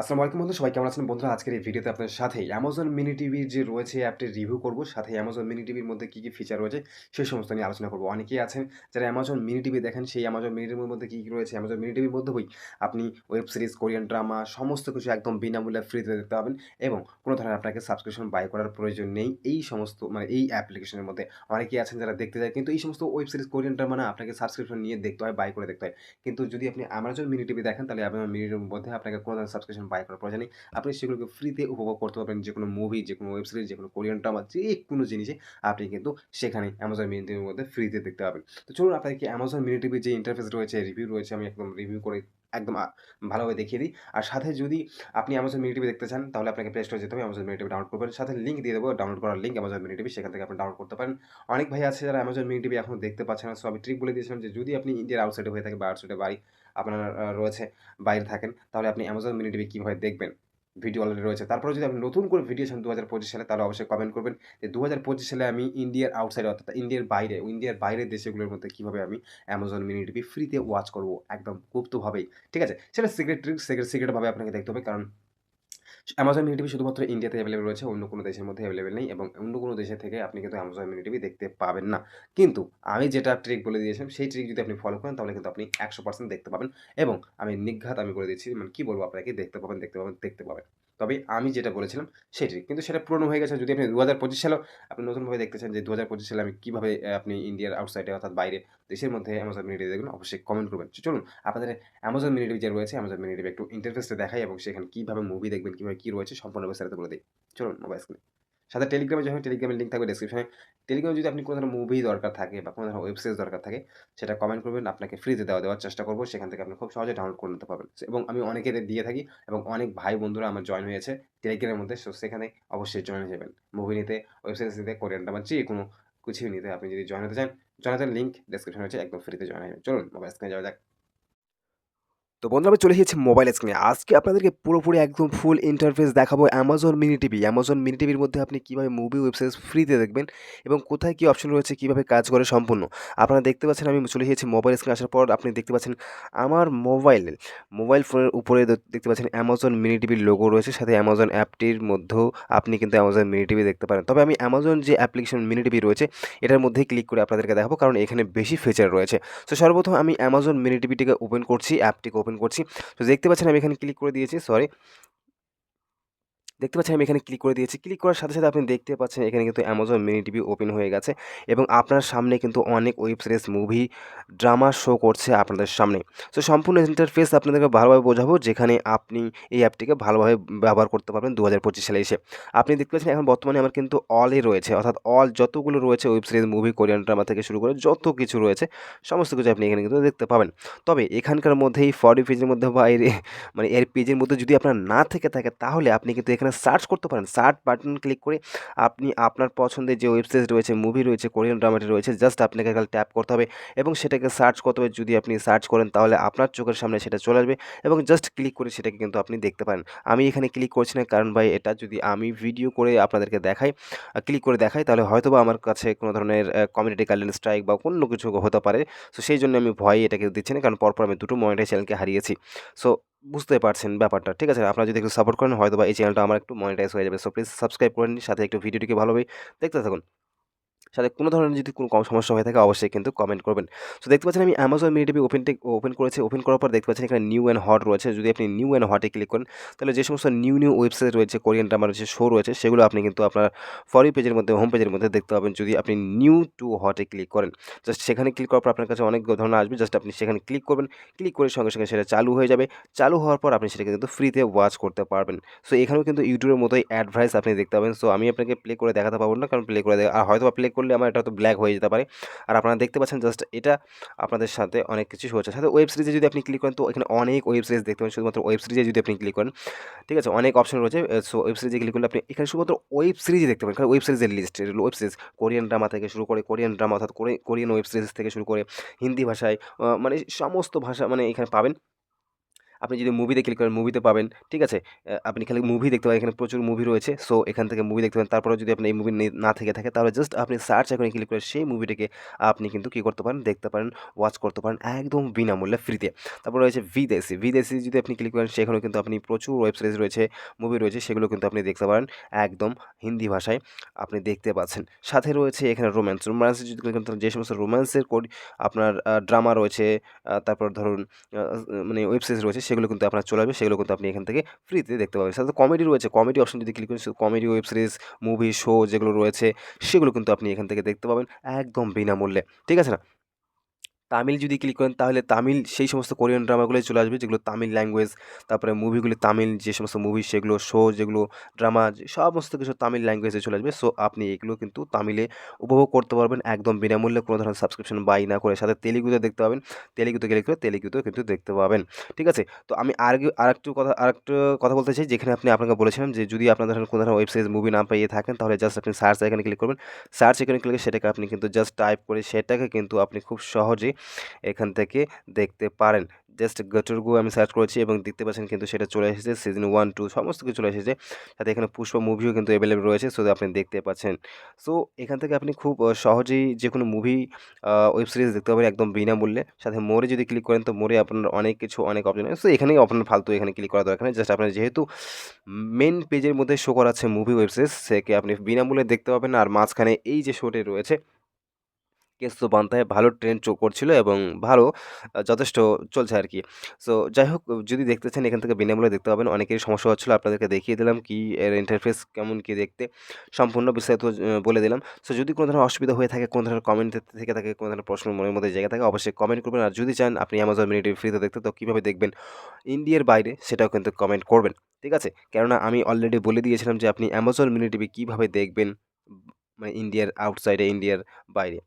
আসসালামু আলাইকুম বন্ধু, সবাই কেমন আছেন? বন্ধুরা, আজকের এই ভিডিওতে আপনার সাথে অ্যামাজন মিনি টিভির যে রয়েছে অ্যাপটির রিভিউ করব। সাথে অ্যামাজন মিনি টিভির মধ্যে কী কী ফিচার রয়েছে সেই সমস্ত নিয়ে আলোচনা করব। অনেকেই আছেন যারা অ্যামাজন মিনি টিভি দেখেন, সেই অ্যামাজন মিনি টিভির মধ্যে কী কী রয়েছে? অ্যামাজন মিনি টিভির মধ্যে বই আপনি ওয়েব সিরিজ কোরিয়ান ড্রামা সমস্ত কিছু একদম বিনামূল্যে ফ্রিতে দেখতে পাবেন এবং কোনো ধরনের আপনাকে সাবস্ক্রিপশন বাই করার প্রয়োজন নেই। এই সমস্ত মানে এই অ্যাপ্লিকেশনের মধ্যে অনেকেই আছেন যারা দেখতে যায়, কিন্তু এই সমস্ত ওয়েব সিরিজ কোরিয়ান ড্রামা না, আপনাকে সাবস্ক্রিপশন নিয়ে দেখতে হয় বাই করে দেখতে হয়। কিন্তু যদি আপনি অ্যামাজন মিনি টিভি দেখেন, তাহলে অ্যামাজন মিনি টিভির মধ্যে আপনাকে কোনো ধরনের সাবস্ক্রিপশন বাই করার প্রয়োজন নেই আপনি সেগুলোকে ফ্রিতে উপভোগ করতে পারবেন যে কোনো মুভি যে কোনো ওয়েব সিরিজ যে কোনো কোরিয়ান ড্রামা যে কোনো জিনিসে আপনি কিন্তু সেখানে অ্যামাজন মিনি টিভির মধ্যে ফ্রিতে দেখতে পাবেন। তো চলুন আপনাদেরকে অ্যামাজন মিনি টিভির যে ইন্টারফেস রয়েছে রিভিউ রয়েছে, আমি একদম রিভিউ করে একদম ভালোভাবে দেখিয়ে দিই। আর সাথে যদি আপনি অ্যামাজন মিনি টিভি দেখতে চান, তাহলে আপনাকে প্লে স্টোরে যেতে হবে অ্যামাজন মিনি টিভি ডাউনলোড করবেন। সাথে লিঙ্ক দিয়ে দেবো ডাউনলোড করার লিঙ্ক অ্যামাজন মিনি টিভি সেখান থেকে আপনি ডাউনলোড করতে পারেন। অনেক ভাই আছে যারা অ্যামাজন মিনি টিভি এখনও দেখতে পাচ্ছেন না। সো আমি ট্রিক বলে দিয়েছিলাম যে, যদি আপনি ইন্ডিয়ার আউটসাইডে হয়ে থাকে বা আউটসাইডে বাড়ি আপনার রয়েছে, বাইরে থাকেন, তাহলে আপনি অ্যামাজন মিনি টিভি কীভাবে দেখবেন? ভিডিও অলরেডি রয়েছে। তারপরে যদি আপনি নতুন করে ভিডিও চান দু হাজার পঁচিশ সালে, তাহলে অবশ্যই কমেন্ট করবেন যে দু হাজার পঁচিশ সালে আমি ইন্ডিয়ার আউটসাইড অর্থাৎ ইন্ডিয়ার বাইরে ইন্ডিয়ার বাইরের দেশগুলোর মধ্যে কীভাবে আমি অ্যামাজন মিনি টিভি ফ্রিতে ওয়াচ করব, একদম গুপ্তভাবেই। ঠিক আছে? সেটা সিক্রেট ট্রিক সিক্রেট সিক্রেটভাবে আপনাকে দেখতে হবে। কারণ অ্যামাজন মিনি টিভি শুধুমাত্র ইন্ডিয়াতে অ্যাভেলেবেল রয়েছে, অন্য কোনো দেশের মধ্যে অ্যাভেলেবেল নেই এবং অন্য কোনো দেশে থেকে আপনি কিন্তু অ্যামাজন মিনি টিভি দেখতে পাবেন না। কিন্তু আমি যেটা ট্রিক বলে দিয়েছিলাম, সেই ট্রিক যদি আপনি ফলো করেন, তাহলে কিন্তু আপনি একশো পার্সেন্ট দেখতে পাবেন এবং আমি নিঘাত আমি বলে দিচ্ছি মানে কী বলব আপনাকে, দেখতে পাবেন দেখতে পাবেন দেখতে পাবেন। তবে আমি যেটা বলেছিলাম সেটি কিন্তু সেটা পুরনো হয়ে গেছে। যদি আপনি দু হাজার পঁচিশ সালেও আপনি নতুনভাবে দেখতে চান যে দু হাজার পঁচিশ সালে আমি কীভাবে আপনি ইন্ডিয়ার আউটসাইডে অর্থাৎ বাইরে দেশের মধ্যে অ্যামাজন মিনি টিভি দেখবেন, অবশ্যই কমেন্ট করবেন। চলুন, আপনাদের অ্যামাজন মিনি টিভি যে রয়েছে অ্যামাজন মিনি টিভি একটু ইন্টারফেসটা দেখাই এবং সেখানে কীভাবে মুভি দেখবেন, কীভাবে কী রয়েছে, সম্পূর্ণ বিস্তারিত বলে দিই। চলুন মোবাইল স্ক্রিনে সাথে টেলিগ্রামে যখন টেলিগ্রামের লিঙ্ক থাকবে ডিসক্রিপশনে টেলিগ্রামে যদি আপনি কোনো ধরনের মুভি দরকার থাকে বা কোনো ধরনের ওয়েবসাইট দরকার থাকে, সেটা কমেন্ট করবেন, আপনাকে ফ্রিতে দেওয়া, দেওয়ার চেষ্টা করব, সেখান থেকে আপনি খুব সহজে ডাউনলোড করে নিতে পারবেন। এবং আমি অনেকের দিয়ে থাকি এবং অনেক ভাই বন্ধুরা আমার জয়েন হয়েছে টেলিগ্রামের মধ্যে সো সেখানে অবশ্যই জয়েন হয়ে যাবেন। মুভি নিতে ওয়েবসাইট নিতে কোরিয়ান ড্রামা যে কোনো কিছুই নিতে আপনি যদি জয়েন হতে চান জয়েন লিঙ্ক ডিসক্রিপশনে রয়েছে, একদম ফ্রিতে জয়েন হয়ে চলুন মোবাইল স্ক্রিনে যাওয়া যাক। তো বন্ধুরা, আমি চলে এসেছি মোবাইল স্ক্রিনে আজকে আপনাদেরকে পুরোপুরি একদম ফুল ইন্টারফেস দেখাবো Amazon mini TV Amazon mini টিভির মধ্যে আপনি কীভাবে মুভি ওয়েব সিরিজ ফ্রিতে দেখবেন এবং কোথায় কী অপশন রয়েছে, কীভাবে কাজ করে সম্পূর্ণ। আপনারা দেখতে পাচ্ছেন, আমি চলে এসেছি মোবাইল স্ক্রিনে আসার পর আপনি দেখতে পাচ্ছেন আমার মোবাইল মোবাইল ফোনের উপরে দেখতে পাচ্ছেন অ্যামাজন মিনি টিভির লোগো রয়েছে, সাথে অ্যামাজন অ্যাপটির মধ্যেও আপনি কিন্তু অ্যামাজন মিনি টিভি দেখতে পারেন। তবে আমি অ্যামাজন যে অ্যাপ্লিকেশন মিনি টিভি রয়েছে, এটার মধ্যেই ক্লিক করে আপনাদেরকে দেখাবো, কারণ এখানে বেশি ফিচার রয়েছে। তো সর্বপ্রথম আমি অ্যামাজন মিনি টিভিটিকে ওপেন করছি অ্যাপটিকে ওপেন করছি। তো দেখতে পাচ্ছেন আমি এখানে ক্লিক করে দিয়েছি সরি দেখতে পাচ্ছেন আমি এখানে ক্লিক করে দিয়েছি। ক্লিক করার সাথে সাথে আপনি দেখতে পাচ্ছেন এখানে কিন্তু অ্যামাজন মিনি টিভি ওপেন হয়ে গেছে এবং আপনার সামনে কিন্তু অনেক web series movie drama show করছে আপনাদের সামনে। সো সম্পূর্ণ ইন্টারফেস আপনাদেরকে ভালোভাবে বোঝাবো যেখানে আপনি এই অ্যাপটিকে ভালোভাবে ব্যবহার করতে পারবেন দু হাজার পঁচিশ সালে এসে। আপনি দেখতে পাচ্ছেন এখন বর্তমানে আমার কিন্তু অলে রয়েছে, অর্থাৎ অল যতগুলো রয়েছে web series movie Korean drama থেকে শুরু করে যত কিছু রয়েছে, সমস্ত কিছু আপনি এখানে কিন্তু দেখতে পাবেন। তবে এখানকার মধ্যেই ফরি পেজের মধ্যে বা এর মানে এর পেজের মধ্যে যদি আপনার না থেকে থাকে, তাহলে আপনি কিন্তু এখানে সার্চ করতে পারেন। সার্চ বাটন ক্লিক করে আপনি আপনার পছন্দের যে ওয়েবসাইট রয়েছে মুভি রয়েছে কোরিয়ান ড্রামাটি রয়েছে জাস্ট আপনাকে খালি ট্যাপ করতে হবে এবং সেটাকে সার্চ করতে হবে। যদি আপনি সার্চ করেন তাহলে আপনার চোখের সামনে সেটা চলে আসবে এবং জাস্ট ক্লিক করে সেটাকে কিন্তু আপনি দেখতে পারেন। আমি এখানে ক্লিক করছি না কারণ ভাই এটা যদি আমি ভিডিও করে আপনাদেরকে দেখাই ক্লিক করে দেখাই তাহলে হয়তো বা আমার কাছে কোনো ধরনের কমিউনিটি গাইডলাইন স্ট্রাইক বা অন্য কিছু হতে পারে। সো সেই জন্য আমি ভয় এটাকে দিচ্ছি না কারণ পরপর আমি দুটো মনিটাইজ চ্যানেলকে হারিয়েছি। সো বুঝতে পারছেন ব্যাপারটা, ঠিক আছে? আপনারা যদি একটু সাপোর্ট করেন হয়তো বা এই চ্যানেলটা আমার একটু মনিটাইজ হয়ে যাবে। সো প্লিজ সাবস্ক্রাইব করে নিন, সাথে একটু ভিডিওটিকে ভালোভাবে দেখতে থাকুন। সাথে কোনো ধরনের যদি কোনো কম সমস্যা হয়ে থাকে, অবশ্যই কিন্তু কমেন্ট করবেন। সো দেখতে পাচ্ছেন আমি অ্যামাজন মিনি টিভি ওপেন করেছি। ওপেন করার পর দেখতে পাচ্ছেন এখানে নিউ অ্যান্ড হট রয়েছে। যদি আপনি নিউ অ্যান্ড হটে ক্লিক করেন, তাহলে যে সমস্ত নিউ নিউ ওয়েবসাইট রয়েছে কোরিয়ান ড্রামা রয়েছে শো রয়েছে, সেগুলো আপনি কিন্তু আপনার ফরি পেজের মধ্যে হোম পেজের মধ্যে দেখতে পাবেন। যদি আপনি নিউ টু হটে ক্লিক করেন জাস্ট সেখানে ক্লিক করার পর আপনার কাছে অনেক ধরনের আসবে। জাস্ট আপনি সেখানে ক্লিক করবেন ক্লিক করে সঙ্গে সঙ্গে সেটা চালু হয়ে যাবে। চালু হওয়ার পর আপনি সেটাকে কিন্তু ফ্রিতে ওয়াচ করতে পারবেন। সো এখানেও কিন্তু ইউটিউবের মতোই অ্যাডভাইস আপনি দেখতে পাবেন। সো আমি আপনাকে প্লে করে দেখাতে পারব না, কারণ প্লে করে আর হয়তো প্লে করলে আমার এটা তো ব্ল্যাক হয়ে যেতে পারে। আর আপনারা দেখতে পাচ্ছেন জাস্ট এটা আপনাদের সাথে অনেক কিছু হচ্ছে সাথে ওয়েব সিরিজে যদি আপনি ক্লিক করেন, তো এখানে অনেক ওয়েব সিরিজ দেখতে পাবেন। শুধুমাত্র ওয়েব সিরিজে যদি আপনি ক্লিক করেন, ঠিক আছে? অনেক অপশন রয়েছে। সো ওয়েব সিরিজে ক্লিক করলে আপনি এখানে শুধুমাত্র ওয়েব সিরিজে দেখতে পাবেন ওয়েব সিরিজের list web series Korean drama থেকে শুরু করে কোরিয়ান ড্রামা অর্থাৎ কোরিয়ান ওয়েব সিরিজ থেকে শুরু করে হিন্দি ভাষায় মানে সমস্ত ভাষা মানে এখানে পাবেন। আপনি যদি মুভিতে ক্লিক করেন মুভিতে পাবেন, ঠিক আছে? আপনি খালি মুভি দেখতে পাবেন, এখানে প্রচুর মুভি রয়েছে সো এখান থেকে মুভি দেখতে পাবেন তারপরে যদি আপনি এই মুভি না থেকে থাকে, তাহলে জাস্ট আপনি সার্চ এখানে ক্লিক করে সেই মুভিটাকে আপনি কিন্তু কী করতে পারেন, দেখতে পারেন ওয়াচ করতে পারেন একদম বিনামূল্যে ফ্রিতে তারপর রয়েছে বিদেশি। বিদেশি যদি আপনি ক্লিক করেন, সেখানেও কিন্তু আপনি প্রচুর ওয়েব সিরিজ রয়েছে মুভি রয়েছে, সেগুলো কিন্তু আপনি দেখতে পারেন একদম হিন্দি ভাষায় আপনি দেখতে পাচ্ছেন। সাথে রয়েছে এখানে রোম্যান্স রোম্যান্সে যদি যে সমস্ত রোম্যান্সের কোড আপনার ড্রামা রয়েছে তারপর ধরুন মানে ওয়েব সিরিজ রয়েছে সেগুলো কিন্তু আপনার চলে আসবে, সেগুলো কিন্তু আপনি এখান থেকে ফ্রিতে দেখতে পাবেন। সাথে কমেডি রয়েছে কমেডি অপশন যদি ক্লিক করেন comedy web series movie show যেগুলো রয়েছে, সেগুলো কিন্তু আপনি এখান থেকে দেখতে পাবেন একদম বিনামূল্যে। ঠিক আছে না? তামিল যদি ক্লিক করেন, তাহলে তামিল সেই সমস্ত কোরিয়ান ড্রামাগুলোই চলে আসবে, যেগুলো তামিল ল্যাঙ্গুয়েজ তারপরে মুভিগুলি তামিল যে সমস্ত মুভি সেগুলো শো যেগুলো ড্রামা সমস্ত কিছু তামিল ল্যাঙ্গুয়েজে চলে আসবে। সো আপনি এগুলো কিন্তু তামিলে উপভোগ করতে পারবেন একদম বিনামূল্যে। কোনো ধরনের সাবস্ক্রিপশন বাই না করে সাথে তেলেগুতে দেখতে পাবেন। তেলেগুতে ক্লিক করে তেলেগুতেও কিন্তু দেখতে পাবেন। ঠিক আছে? তো আমি আর আরেকটু কথা আরেকটু কথা বলতে চাই, যেখানে আপনি আপনাকে বলেছিলাম যে যদি আপনার কোনো ধরনের ওয়েব সিরিজ মুভি না পেয়ে থাকেন, তাহলে জাস্ট আপনি সার্চ এখানে ক্লিক করবেন। সার্চ এখানে ক্লিক করে সেটাকে আপনি কিন্তু জাস্ট টাইপ করে সেটাকে কিন্তু আপনি খুব সহজেই এখান থেকে দেখতে পারেন। জাস্ট গটরগু আমি সার্চ করেছি এবং দেখতে পাচ্ছেন কিন্তু সেটা চলে এসেছে সিজন ওয়ান টু সমস্ত কিছু চলে এসেছে। সাথে এখানে পুষ্প মুভিও কিন্তু অ্যাভেলেবল রয়েছে সো আপনি দেখতে পাচ্ছেন। সো এখান থেকে আপনি খুব সহজেই যে কোনো মুভি ওয়েব সিরিজ দেখতে পাবেন একদম বিনামূল্যে। সাথে মোড়ে যদি ক্লিক করেন তো মোড়ে আপনার অনেক কিছু, অনেক অপশন সো এখানেই আপনার ফালতু এখানে ক্লিক করা দরকার জাস্ট আপনার যেহেতু মেন পেজের মধ্যে শো করাচ্ছে মুভি ওয়েব সিরিজ সেকে আপনি বিনামূল্যে দেখতে পাবেন। আর মাঝখানে এই যে শোটি রয়েছে কেসো বান্তায় ভালো ট্রেন্ড চো করছিল এবং ভালো যথেষ্ট চলছে আর কি সো যাই হোক, যদি দেখতে চান, এখান থেকে বিনামূল্যে দেখতে পাবেন। অনেকেরই সমস্যা হচ্ছিল, আপনাদেরকে দেখিয়ে দিলাম কি এর ইন্টারফেস কেমন, কি দেখতে। সম্পূর্ণ বিস্তারিত বলে দিলাম। সো যদি কোনো ধরনের অসুবিধা হয়ে থাকে, কোনো ধরনের কমেন্ট থেকে থাকে, কোনো ধরনের প্রশ্ন মনের মধ্যে জায়গা থাকে, অবশ্যই কমেন্ট করবেন। আর যদি চান, আপনি অ্যামাজন মিনি টিভি ফ্রিতে দেখতে, তো কীভাবে দেখবেন ইন্ডিয়ার বাইরে, সেটাও কিন্তু কমেন্ট করবেন। ঠিক আছে? কেননা, আমি অলরেডি বলে দিয়েছিলাম যে, আপনি অ্যামাজন মিনি টিভি কীভাবে দেখবেন মানে ইন্ডিয়ার আউটসাইডে ইন্ডিয়ার বাইরে।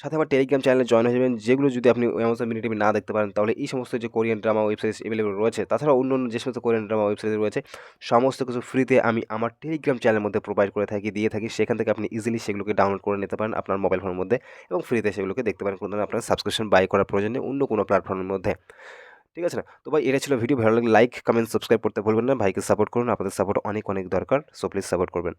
সাথে আমার টেলিগ্রাম চ্যানেলে জয়েন হয়ে যাবেন, যেগুলো যদি আপনি অ্যামাজন মিনি টিভি না দেখতে পারেন, তাহলে এই সমস্ত যে কোরিয়ান ড্রামা ওয়েবসাইট অ্যাভেলেবল রয়েছে তাছাড়া অন্য অন্য যে সমস্ত কোরিয়ান ড্রামা ওয়েব সিরিজ রয়েছে, সমস্ত কিছু ফ্রিতে আমি আমার টেলিগ্রাম চ্যানেলের মধ্যে প্রোভাইড করে থাকি, দিয়ে থাকি। সেখান থেকে আপনি ইজিলি সেগুলোকে ডাউনলোড করে নিতে পারেন আপনার মোবাইল ফোনের মধ্যে এবং ফ্রিতে সেগুলোকে দেখতে পারেন। কোনো আপনার সাবস্ক্রিপশন বাই করার প্রয়োজন নেই, অন্য কোনো প্ল্যাটফর্মের মধ্যে। ঠিক আছে না? তো ভাই, এটা ছিল ভিডিও ভালো লাগলে লাইক কমেন্ট সাবস্ক্রাইব করতে ভুলবেন না। ভাইকে সাপোর্ট করুন। আপনাদের সাপোর্ট অনেক অনেক দরকার। সো প্লিজ সাপোর্ট করবেন।